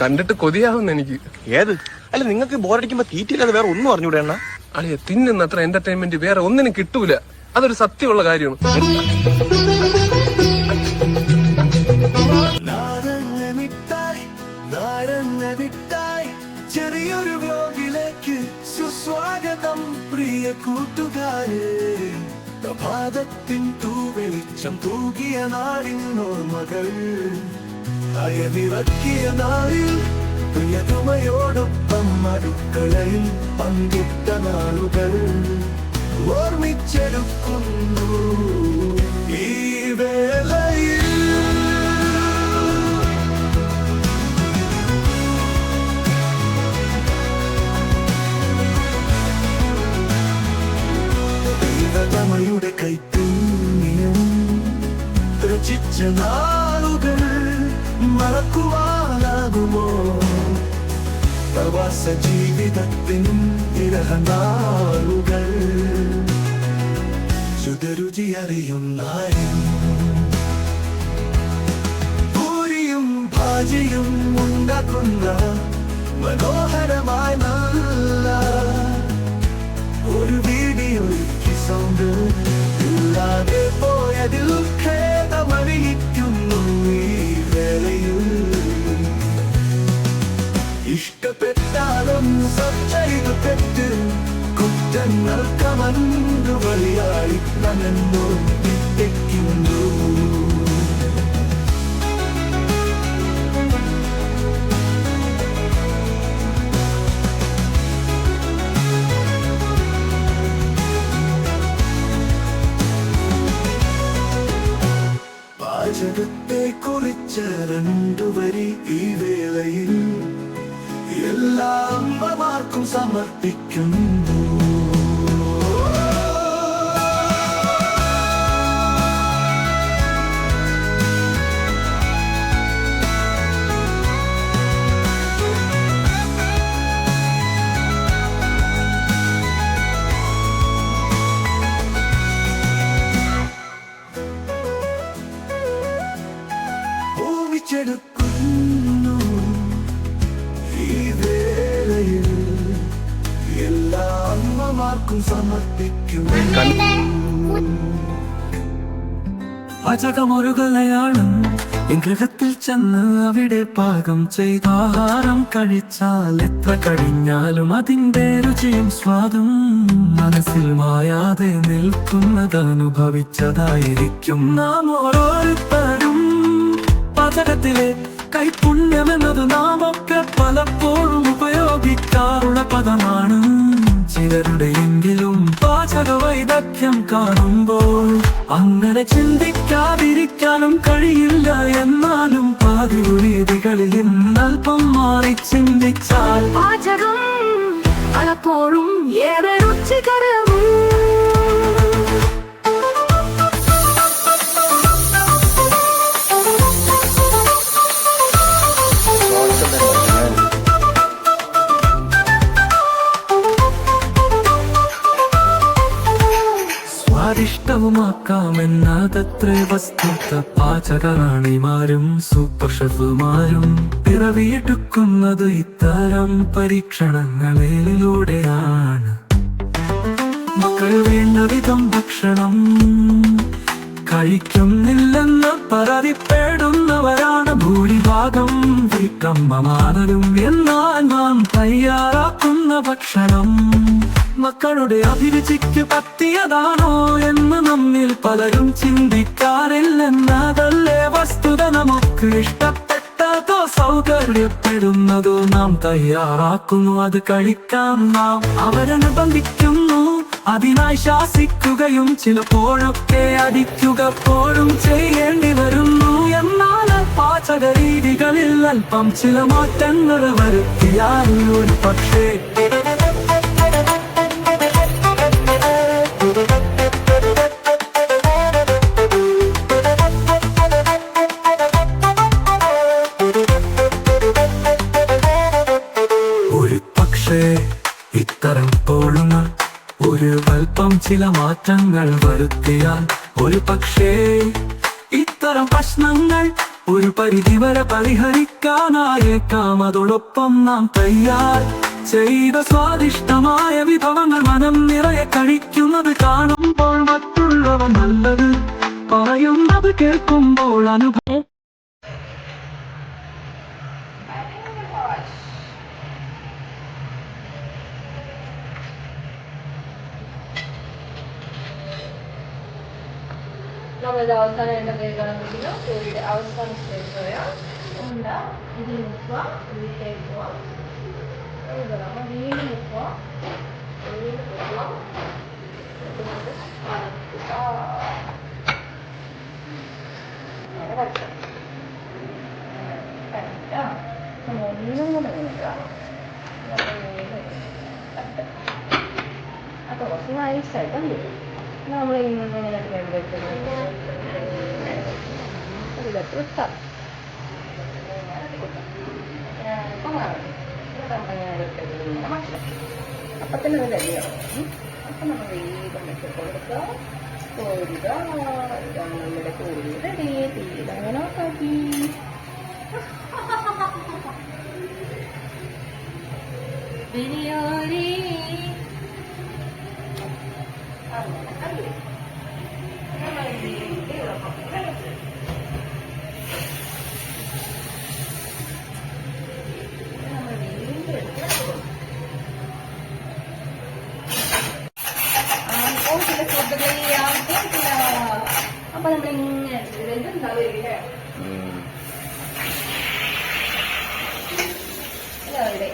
കണ്ടിട്ട് കൊതിയാവുന്ന എനിക്ക്. ഏത്? അല്ല നിങ്ങൾക്ക് ബോറടിക്കുമ്പോ തീറ്റില്ലാതെ വേറെ ഒന്നും അറിഞ്ഞൂടെ അണ്ണ? അളിയ തിന്നുന്ന അത്ര എന്റർടൈൻമെന്റ് വേറെ ഒന്നിനും കിട്ടൂല. അതൊരു സത്യമുള്ള കാര്യമാണ്. നാരങ്ങമിട്ടായി നാരങ്ങമിട്ടായി ചെറിയൊരു വ്ലോഗിലേക്ക് സുസ്വാഗതം പ്രിയ കൂട്ടുകാരെ. പ്രഭാതത്തിൻ തൂവെളിച്ചം തൂകിയ നാടിൻ ഓർമ്മകൾ. അയവിറക്കിയ നാളിൽ പ്രിയതുമയോടൊപ്പം അടുക്കളയിൽ പങ്കിട്ട നാളുകൾ. ഓർമ്മിച്ചെടുക്കുന്നു ഈ വേളയിൽ രചിച്ച നാളുകൾ മറക്കുവാനാകുമോ? പ്രവാസ ജീവിതത്തിൻ ഇരഹനാളുകൾ ശുദ്ധരുചി അറിയുന്നായും പൂരിയും ഭാജിയും ഉണ്ടാക്കുന്ന മനോഹരമായ നല്ല ഒരു വീഡിയോ സൗണ്ട് ഇല്ലാതെ പോയതിൽ ഈ വേളയിൽ. ഇഷ്ടപ്പെട്ടാലും സബ്ചൈത് പെട്ട് കുറ്റങ്ങൾ കമന്നു വഴിയായി നനന്നു വിട്ടയ്ക്കുന്നു രണ്ടുവരി ഈ വേളയിൽ എല്ലാ അമ്മമാർക്കും സമർപ്പിക്കുന്നു. പാചകമൊരു കലയാണ് ഗൃഹത്തിൽ ചെന്ന് അവിടെ പാകം ചെയ്ത ആഹാരം കഴിച്ചാൽ എത്ര കഴിഞ്ഞാലും അതിന്റെ രുചിയും സ്വാദും മനസ്സിൽ മായാതെ നിൽക്കുന്നത് അനുഭവിച്ചതായിരിക്കും. നാം ഓരോരുത്തരും പാചകത്തിലെ കൈപുണ്യമെന്നത് നാം ഒക്കെ പലപ്പോഴും ഉപയോഗിക്കാറുള്ള പദമാണ്. ചിലരുടെയെങ്കിലും പാചക വൈദഗ്ധ്യം കാണുമ്പോൾ അങ്ങനെ ചിന്തിക്കാതിരിക്കാനും കഴിയില്ല എന്നാലും പാതി രീതികളിൽ ഇന്നൽപ്പം മാറി ചിന്തിച്ചാൽ പാചകം പലപ്പോഴും ഏറെ രുചികരവും സ്വാദിഷ്ടവുമാക്കാമെന്നതത്ര വസ്തുത. പാചകറാണിമാരും സൂപ്പർ ഷെഫുമാരും പിറവിയെടുക്കുന്നത് ഇത്തരം പരീക്ഷണങ്ങളിലൂടെയാണ് മക്കൾ വേണ്ട വിധം ഭക്ഷണം കഴിക്കുന്നില്ലെന്ന് പരാതിപ്പെടുന്നവരാണ് ഭൂരിഭാഗം. വീട്ടമ്മമാരും എന്നാൽ നാം തയ്യാറാക്കുന്ന ഭക്ഷണം മക്കളുടെ അഭിരുചിക്ക് പറ്റിയതാണോ എന്ന് നമ്മിൽ പലരും ചിന്തിക്കാറില്ലെന്നതല്ലേ വസ്തുത. നമുക്ക് ഇഷ്ടപ്പെട്ടതോ സൗകര്യപ്പെടുന്നതോ നാം തയ്യാറാക്കുന്നു. അത് കഴിക്കാൻ നാം. അവരനുബന്ധിക്കുന്നു. അതിനായി ശാസിക്കുകയും ചിലപ്പോഴൊക്കെ അടിക്കുക പോലും ചെയ്യേണ്ടി വരുന്നു. എന്നാൽ പാചക രീതികളിൽ അല്പം ചില മാറ്റങ്ങൾ വരുത്തിയാൽ ഒരു പക്ഷേ മാറ്റങ്ങൾ വരുത്തിയാൽ ഒരു പക്ഷേ ഇത്തരം പ്രശ്നങ്ങൾ ഒരു പരിധിവരെ പരിഹരിക്കാനായേക്കാം. അതോടൊപ്പം നാം തയ്യാർ ചെയ്ത സ്വാദിഷ്ടമായ വിഭവങ്ങൾ മനം നിറയെ കഴിക്കുന്നത് കാണുമ്പോൾ മറ്റുള്ളവ നല്ലത് പറയുന്നത് കേൾക്കുമ്പോൾ അനുഭവം 나머지 아홉 사람이나 매거랑기로 요일에 아홉 사람씩 됐어요. 온다. 이제 못과 위에 있고. 여기다가 위에 못과 위에 못과 아. 해봤죠. 아이스 살던 거. rusak apa tenang dia apa namanya kulit tadi tidak lagi Video ini. അപ്പൊ നമ്മൾ ഇങ്ങനെ ഇതുണ്ടാവില്ലേ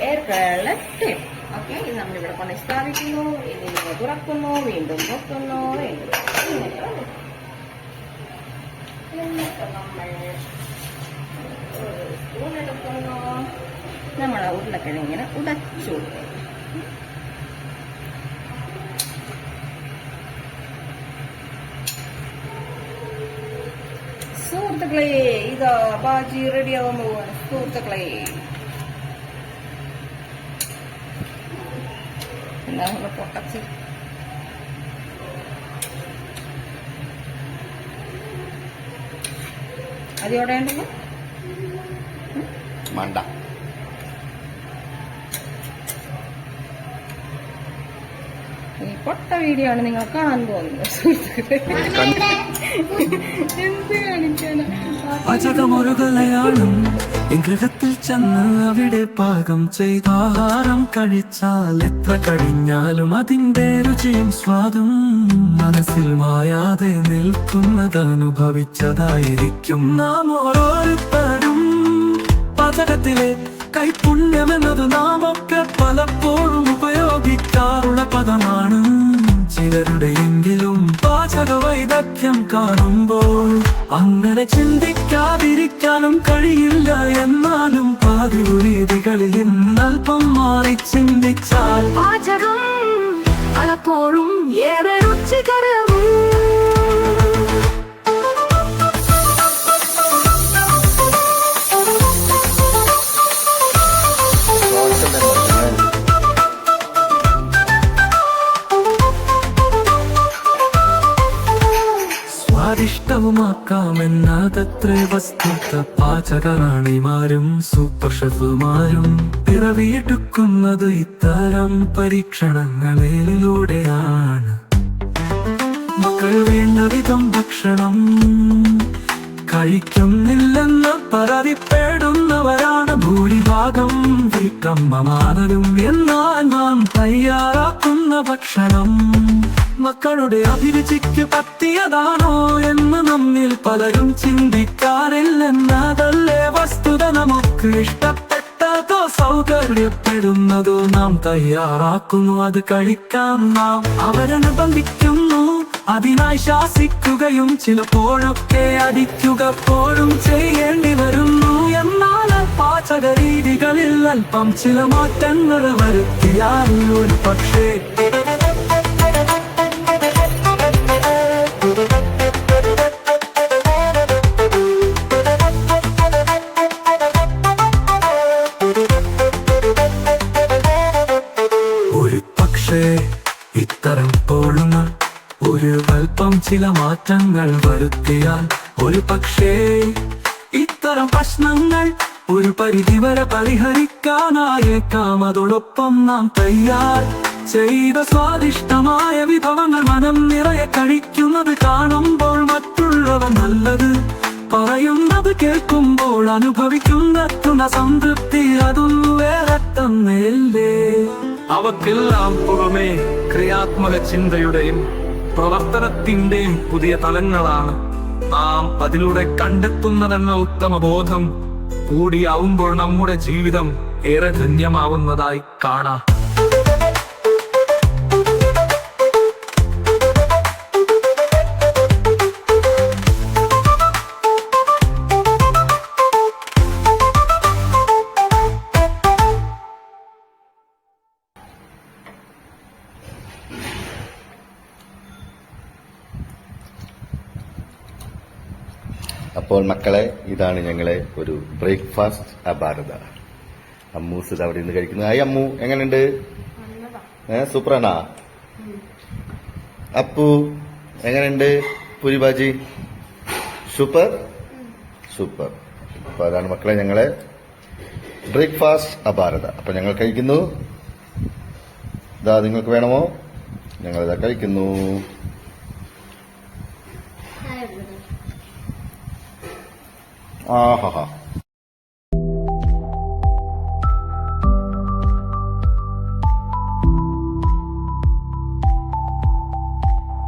എയർ ഫ്രയറിലെ ടേം ഓക്കെ ഇത് നമ്മളിവിടെ കൊണ്ട് സ്ഥാപിക്കുന്നു തുറക്കുന്നു വീണ്ടും എന്നിട്ട് നമ്മൾ സ്പൂൺ എടുക്കുന്നു. ഉടച്ചു. സുഹൃത്തുക്കളെ ഇതാ ബാജി റെഡിയാവാൻ പോവാണ് സുഹൃത്തുക്കളെ. എന്താ നമ്മൾ പൊട്ടച്ച്. അതിയോടെ ഉണ്ടല്ലോ മണ്ട. ഈ പൊട്ട വീഡിയോ ആണ് നിങ്ങൾ കാണാൻ പോകുന്നത് എന്ത് കാണിക്കാനാ? ഗൃഹത്തിൽ ചെന്ന് അവിടെ പാകം ചെയ്ത ആഹാരം കഴിച്ചാൽ എത്ര കഴിഞ്ഞാലും അതിന്റെ രുചിയും സ്വാദും മനസ്സിൽ മായാതെ നിൽക്കുന്നത് അനുഭവിച്ചതായിരിക്കും. നാം ഓരോരുത്തരും പതകത്തിലെ കൈപുണ്യമെന്നത് നാം ഒക്കെ പലപ്പോഴും ഉപയോഗിക്കാറുള്ള പദമാണ് ചിലരുടെയെങ്കിലും പാചക വൈദഗ്ധ്യം കാണുമ്പോൾ അങ്ങനെ ചിന്തിക്കാതിരിക്കാനും കഴിയില്ല എന്നാലും പതിവ് ഇന്നൽപ്പം മാറി ചിന്തിച്ചാൽ പാചകം പലപ്പോഴും ഏറെ രുചികരവും. സ്വാദിഷ്ടവുമാക്കാമെന്നതത്രേ വസ്തുത. പാചകറാണിമാരും സൂപ്പർ ഷെഫുമാരും പിറവിയെടുക്കുന്നത് ഇത്തരം പരീക്ഷണങ്ങളിലൂടെയാണ് മക്കൾ വേണ്ട വിധം ഭക്ഷണം കഴിക്കുന്നില്ലെന്ന് പരാതിപ്പെടുന്നവരാണ് ഭൂരിഭാഗം. വീട്ടമ്മമാരും എന്നാൽ നാം തയ്യാറാക്കുന്ന ഭക്ഷണം മക്കളുടെ അഭിരുചിക്ക് പറ്റിയതാണോ എന്ന് നമ്മിൽ പലരും ചിന്തിക്കാറില്ലെന്നതല്ലേ വസ്തുത. നമുക്ക് ഇഷ്ടപ്പെട്ടതോ സൗകര്യപ്പെടുന്നതോ നാം തയ്യാറാക്കുന്നു. അത് കഴിക്കാൻ നാം. അവരനുബന്ധിക്കുന്നു അതിനായി ശാസിക്കുകയും ചിലപ്പോഴൊക്കെ അടിക്കുക പോലും ചെയ്യേണ്ടി വരുന്നു. എന്നാൽ പാചക രീതികളിൽ അല്പം ചില മാറ്റങ്ങൾ വരുത്തിയാൽ ഒരു പക്ഷേ ചില മാറ്റങ്ങൾ വരുത്തിയാൽ ഒരു പക്ഷേ ഇത്തരം പ്രശ്നങ്ങൾ ഒരു പരിധിവരെ പരിഹരിക്കാനായേക്കാം. അതോടൊപ്പം നാം തയ്യാർ ചെയ്ത സ്വാദിഷ്ടമായ വിഭവങ്ങൾ മനം നിറയെ കഴിക്കുന്നത് കാണുമ്പോൾ മറ്റുള്ളവർ നല്ലത് പറയുന്നത് കേൾക്കുമ്പോൾ അനുഭവിക്കുന്ന സംതൃപ്തി അതും വേറെ തന്നെയല്ലേ? അവക്കെല്ലാം പുറമേ ക്രിയാത്മക ചിന്തയുടെയും പ്രവർത്തനത്തിന്റെയും പുതിയ തലങ്ങളാണ്. നാം അതിലൂടെ കണ്ടെത്തുന്നതെന്ന ഉത്തമ ബോധം കൂടിയാവുമ്പോൾ നമ്മുടെ ജീവിതം ഏറെ ധന്യമാവുന്നതായി കാണാം. അപ്പോൾ മക്കളെ ഇതാണ് ഞങ്ങളെ ഒരു ബ്രേക്ക്ഫാസ്റ്റ് അഭാരത അമ്മൂസ് അവിടെ നിന്ന് കഴിക്കുന്നത് ഹായ് അമ്മു എങ്ങനെയുണ്ട്? ഏ സൂപ്പറാണാ? അപ്പു എങ്ങനെയുണ്ട് പുരിബാജി സൂപ്പർ? സൂപ്പർ. അപ്പൊ അതാണ് മക്കളെ ഞങ്ങളെ ബ്രേക്ക്ഫാസ്റ്റ് അഭാരത അപ്പൊ ഞങ്ങൾ കഴിക്കുന്നു. ഇതാ നിങ്ങൾക്ക് വേണമോ? ഞങ്ങളിതാ കഴിക്കുന്നു. 啊，好好。